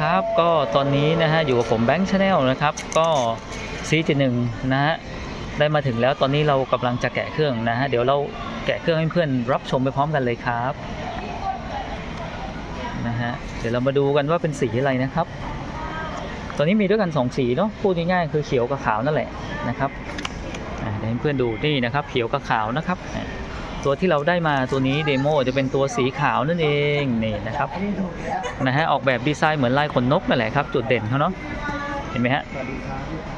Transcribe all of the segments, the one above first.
ครับก็ตอนนี้นะฮะอยู่กับผมแบงค์ชาแนลนะครับก็ซีจีหนึ่งนะฮะได้มาถึงแล้วตอนนี้เรากำลังจะแกะเครื่องนะฮะเดี๋ยวเราแกะเครื่องให้เพื่อนรับชมไปพร้อมกันเลยครับนะฮะเดี๋ยวเรามาดูกันว่าเป็นสีอะไรนะครับ ตอนนี้มีด้วยกัน 2 สีเนาะพูดง่ายๆคือเขียวกับขาวนั่นแหละนะครับเดี๋ยวให้เพื่อนดูนี่นะครับ เขียวกับขาวนะครับ ตัวที่เราได้มาตัวนี้เดโมจะเป็นตัวสีขาวนั่นเองนี่นะครับนะฮะออกแบบดีไซน์เหมือนลายขนนกนั่นแหละครับ จุดเด่นเขาเนาะเห็นไหมฮะ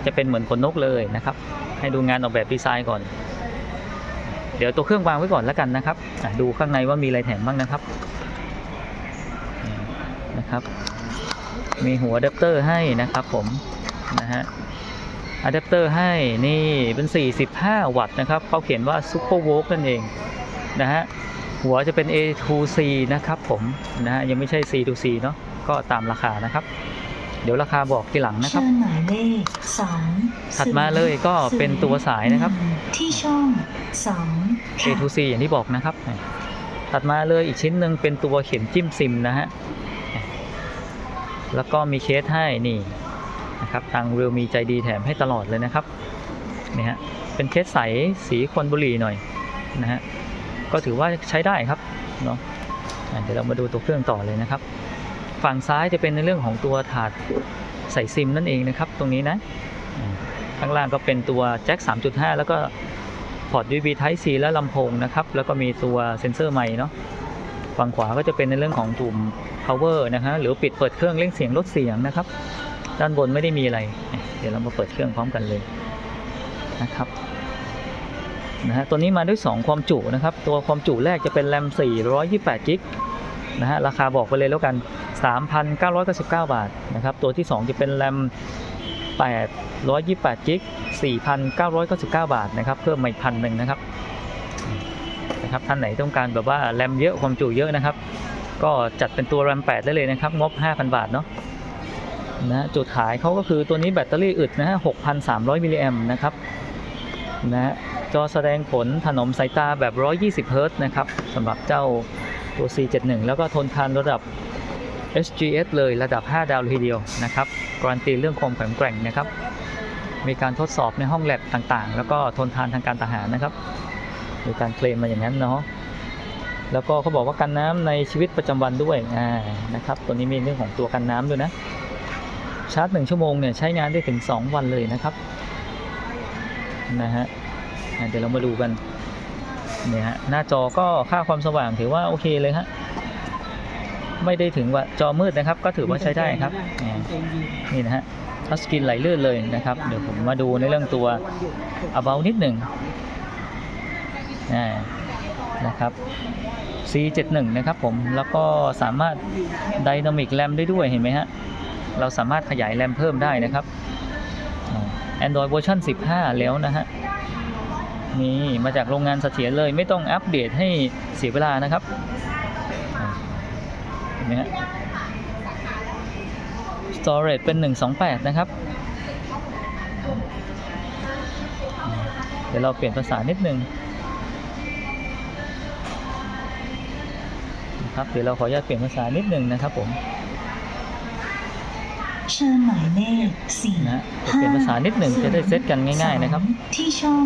จะเป็นเหมือนขนนกเลยนะครับ ให้ดูงานออกแบบดีไซน์ก่อน เดี๋ยวตัวเครื่องวางไว้ก่อนแล้วกันนะครับดูข้างในว่ามีอะไรแถมบ้างนะครับนี่นะครับ มีหัวอะแดปเตอร์ให้นะครับผมนะฮะ อะแดปเตอร์ให้นี่เป็น 45 วัตต์นะครับเขาเขียนว่า Super v o l t นั่นเองนะฮะหัวจะเป็น A to C นะครับผมนะฮะยังไม่ใช่ C to C เนาะก็ตามราคานะครับ เดี๋ยวราคาบอกทีหลังนะครับเชิญหมายเลขสองถัดมาเลยก็เป็นตัวสายนะครับ ที่ช่องสอง A ค่ะ to C อย่างที่บอกนะครับ ถัดมาเลยอีกชิ้นหนึ่งเป็นตัวเข็มจิ้มซิมนะฮะแล้วก็มีเคสให้นี่ นะครับทางเรียวมีใจดีแถมให้ตลอดเลยนะครับนี่ฮะเป็นเคสใสสีควนบุหรี่หน่อยนะฮะก็ถือว่าใช้ได้ครับเนาะเดี๋ยวเรามาดูตัวเครื่องต่อเลยนะครับ ฝั่งซ้ายจะเป็นในเรื่องของตัวถาดใส่ซิมนั่นเองนะครับ ตรงนี้นะข้างล่างก็เป็นตัวแจ็ค 3.5 แล้วก็พอร์ต USB Type C และลำโพงนะครับ แล้วก็มีตัวเซ็นเซอร์ไมค์เนาะฝั่งขวาก็จะเป็นในเรื่องของตุ่ม power นะฮะหรือปิดเปิดเครื่องเร่งเสียงลดเสียงนะครับ ด้านบนไม่ได้มีอะไร เดี๋ยวเรามาเปิดเครื่องพร้อมกันเลยนะครับนะฮะตัวนี้มาด้วย 2 ความจุนะครับ ตัวความจุแรกจะเป็นแรม 428 กิกนะฮะราคาบอกไปเลยแล้วกัน 3,999 บาทนะครับ ตัวที่ 2 จะเป็นแรม 828 กิก4,999 บาทนะครับ เพิ่มมาอีกพันหนึ่งนะครับนะครับ ท่านไหนต้องการแบบว่าแรมเยอะความจุเยอะนะครับ ก็จัดเป็นตัวแรม 8 ได้เลยนะครับ งบ 5,000 บาทเนาะ นะจุดขายเขาก็คือตัวนี้แบตเตอรี่อึดนะฮะ 6,300 มิลลิแอมนะครับนะจอแสดงผลถนอมสายตาแบบ 120 เฮิรตซ์นะครับสำหรับเจ้าตัว C71 แล้วก็ทนทานระดับ SGS เลยระดับ 5 ดาวเลยทีเดียวนะครับการันตีเรื่องความแข็งแกร่งนะครับ มีการทดสอบในห้องแลบต่างๆ แล้วก็ทนทานทางการทหารนะครับ มีการเคลมมาอย่างนั้นเนาะแล้วก็เขาบอกว่ากันน้ำในชีวิตประจำวันด้วยนะครับ ตัวนี้มีเรื่องของตัวกันน้ำด้วยนะ ชาร์จหนึ่งชั่วโมงเนี่ยใช้งานได้ถึง 2 วันเลยนะครับนะฮะเดี๋ยวเรามาดูกันเนี่ยฮะหน้าจอก็ค่าความสว่างถือว่าโอเคเลยฮะไม่ได้ถึงว่าจอมืดนะครับ ก็ถือว่าใช้ได้ครับนี่นะฮะทัชสกรีนไหลลื่นเลยนะครับ เดี๋ยวผมมาดูในเรื่องตัว about นิดหนึ่งอ่นะครับ C71 นะครับผมแล้วก็สามารถ Dynamic RAM ได้ด้วยเห็นไหมฮะ เราสามารถขยายแรมเพิ่มได้นะครับ Android เวอร์ชัน15 แล้วนะฮะนี่มาจากโรงงานเสถียรเลยไม่ต้องอัปเดตให้เสียเวลานะครับเห็นไหมฮะ Storage เป็น 128 นะครับ เดี๋ยวเราเปลี่ยนภาษานิดนึงนะครับเดี๋ยวเราขออนุญาตเปลี่ยนภาษานิดนึงนะครับผม เชิญหมายเลขสี่นะเดี๋ยวเปลี่ยนภาษานิดหนึ่งจะได้เซตกันง่าย ๆนะครับสองที่ช่อง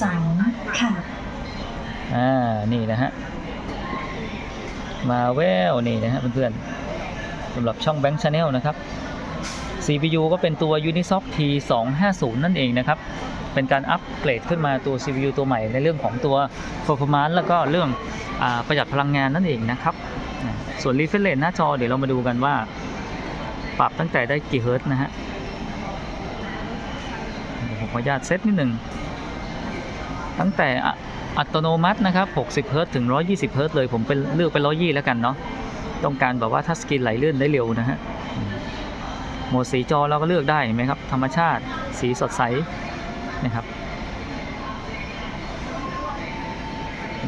สองค่ะอ่านี่นะฮะมาแววนี่นะฮะเพื่อนๆสำหรับช่อง Bank Channel นะครับ CPU ก็เป็นตัว Unisoc T250 นั่นเองนะครับ เป็นการอัปเกรดขึ้นมาตัว CPU ตัวใหม่ในเรื่องของตัว performance แล้วก็เรื่องอาประหยัดพลังงานนั่นเองนะครับอ่าส่วน refresh rate หน้าจอเดี๋ยวเรามาดูกันว่า ปรับตั้งแต่ได้กี่เฮิร์ตนะฮะผมขออนุญาตเซตนิดหนึ่ง ตั้งแต่อ,อัตโนมัตินะครับ 60 เฮิร์ตถึง 120 เฮิร์ตเลย ผมเป็นเลือกเป็น120 แล้วกันเนาะ ต้องการแบบว่าถ้าสกรีนไหลลื่นได้เร็วนะฮะ โหมดสีจอเราก็เลือกได้เห็นไหมครับ ธรรมชาติ สีสดใส นะครับ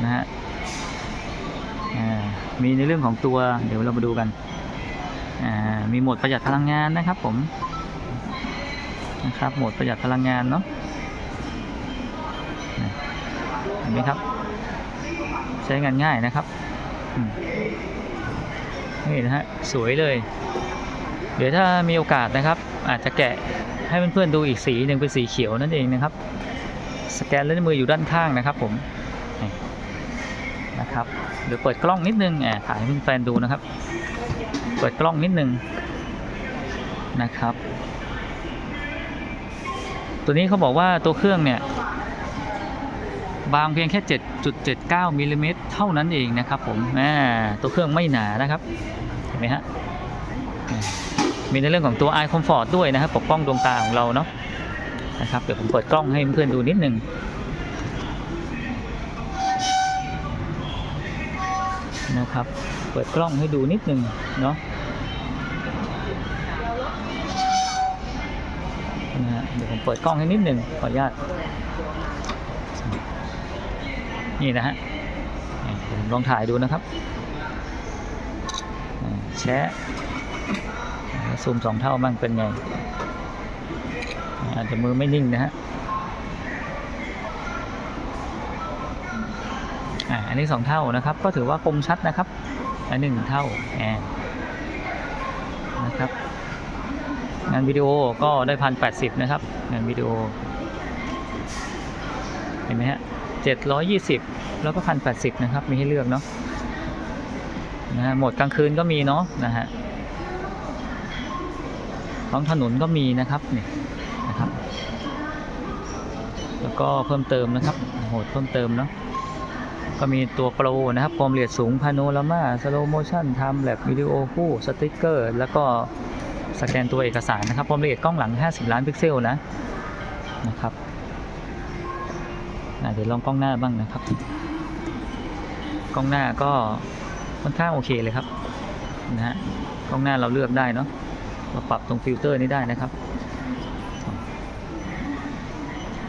นะฮะมีในเรื่องของตัว เดี๋ยวเรามาดูกัน มีโหมดประหยัดพลังงานนะครับผมนะครับโหมดประหยัดพลังงานเนาะเห็นไหมครับ ใช้งานง่ายนะครับนี่นะฮะสวยเลย เดี๋ยวถ้ามีโอกาสนะครับ อาจจะแกะให้เพื่อนๆดูอีกสีหนึ่งเป็นสีเขียวนั่นเองนะครับ สแกนเล่นมืออยู่ด้านข้างนะครับผมนะครับเดี๋ยวเปิดกล้องนิดนึงแอบถ่ายให้แฟนๆดูนะครับ เปิดกล้องนิดนึงนะครับ ตัวนี้เขาบอกว่าตัวเครื่องเนี่ย บางเพียงแค่ 7.79มิลลิเมตรเท่านั้นเองนะครับผมแมตัวเครื่องไม่หนานะครับ เห็นไหมฮะ มีในเรื่องของตัว Eye Comfort ด้วยนะครับ ปกป้องดวงตาของเราเนาะนะครับ เดี๋ยวผมเปิดกล้องให้เพื่อนๆดูนิดนึงนะครับ เปิดกล้องให้ดูนิดนึงเนาะ เดี๋ยวผมเปิดกล้องให้นิดหนึ่งขออนุญาต นี่นะฮะผมลองถ่ายดูนะครับแชะซูมสองเท่าบ้างเป็นไงอาจจะมือไม่นิ่งนะฮะอันนี้สองเท่านะครับ ก็ถือว่าคมชัดนะครับอันหนึ่งเท่าแอนนะครับ งานวิดีโอก็ได้พันแปดสิบนะครับ งานวิดีโอ เห็นไหมฮะเจ็ดร้อยยี่สิบแล้วก็พันแปดสิบนะครับ มีให้เลือกเนาะนะฮะโหมดกลางคืนก็มีเนาะนะฮะท้องถนนก็มีนะครับนี่นะครับ แล้วก็เพิ่มเติมนะครับโหมดเพิ่มเติมเนาะก็มีตัวโปรนะครับความละเอียดสูงพาโนรามาสโลโมชั่นทำแลบวิดีโอคู่สติ๊กเกอร์ แล้วก็ สแกนตัวเอกสารนะครับความละเอียดกล้องหลัง 50 ล้านพิกเซลนะนะครับเดี๋ยวลองกล้องหน้าบ้างนะครับ กล้องหน้าก็ค่อนข้างโอเคเลยครับนะฮะกล้องหน้าเราเลือกได้เนาะเราปรับตรงฟิลเตอร์นี้ได้นะครับ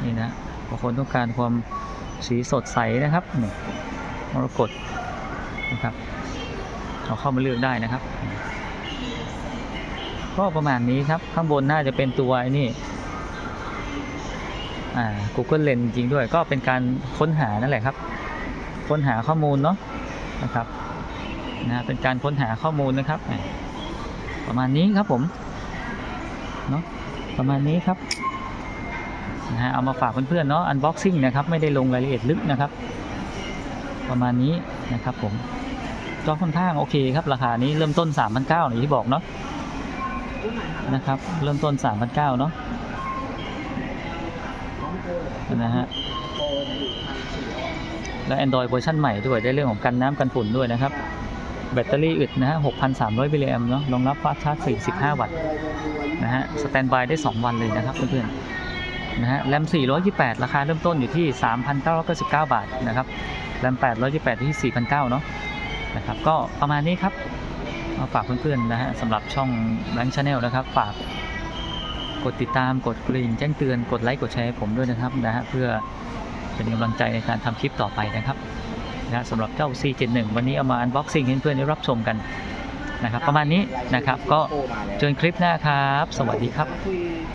นี่นะบางคนต้องการความสีสดใสนะครับนี่มรกตนะครับเราเข้ามาเลือกได้นะครับ ก็ประมาณนี้ครับ ข้างบนน่าจะเป็นตัวไอ้นี่อ่า Google Lens จริงด้วย ก็เป็นการค้นหานั่นแหละครับ ค้นหาข้อมูลเนาะนะครับนะเป็นการค้นหาข้อมูลนะครับ ประมาณนี้ครับผมเนาะประมาณนี้ครับนะฮะเอามาฝากเพื่อนๆเนาะ unboxing นะครับไม่ได้ลงรายละเอียดลึกนะครับ ประมาณนี้นะครับผมก็ค่อนข้างโอเคครับ ราคานี้เริ่มต้น 3,900อย่างที่บอกเนาะ นะครับ เริ่มต้น 3,900เนาะนะฮะและ Android เวอร์ชันใหม่ด้วยได้เรื่องของกันน้ำกันฝุ่นด้วยนะครับ แบตเตอรี่อึดนะฮะ 6,300มิลลิแอมเนาะรองรับฟาสชาร์จ45 วัตต์นะฮะ สแตนบายได้ 2 วันเลยนะครับเพื่อนๆนะฮะ แรม 428 ราคาเริ่มต้นอยู่ที่ 3,999 บาทนะครับ แรม 828 ที่ 4,900เนาะนะครับ ก็ประมาณนี้ครับ มาฝากเพื่อนๆนะฮะสำหรับช่อง Blank Channel นะครับ ฝากกดติดตามกดกริ่งแจ้งเตือนกดไลค์กดแชร์ให้ผมด้วยนะครับนะฮะเพื่อเป็นกำลังใจในการทำคลิปต่อไปนะครับนะสำหรับเจ้า C71 วันนี้เอามาอันบ็อกซิ่งให้เพื่อนๆได้รับชมกันนะครับ ประมาณนี้นะครับก็เจอกันคลิปหน้าครับ สวัสดีครับ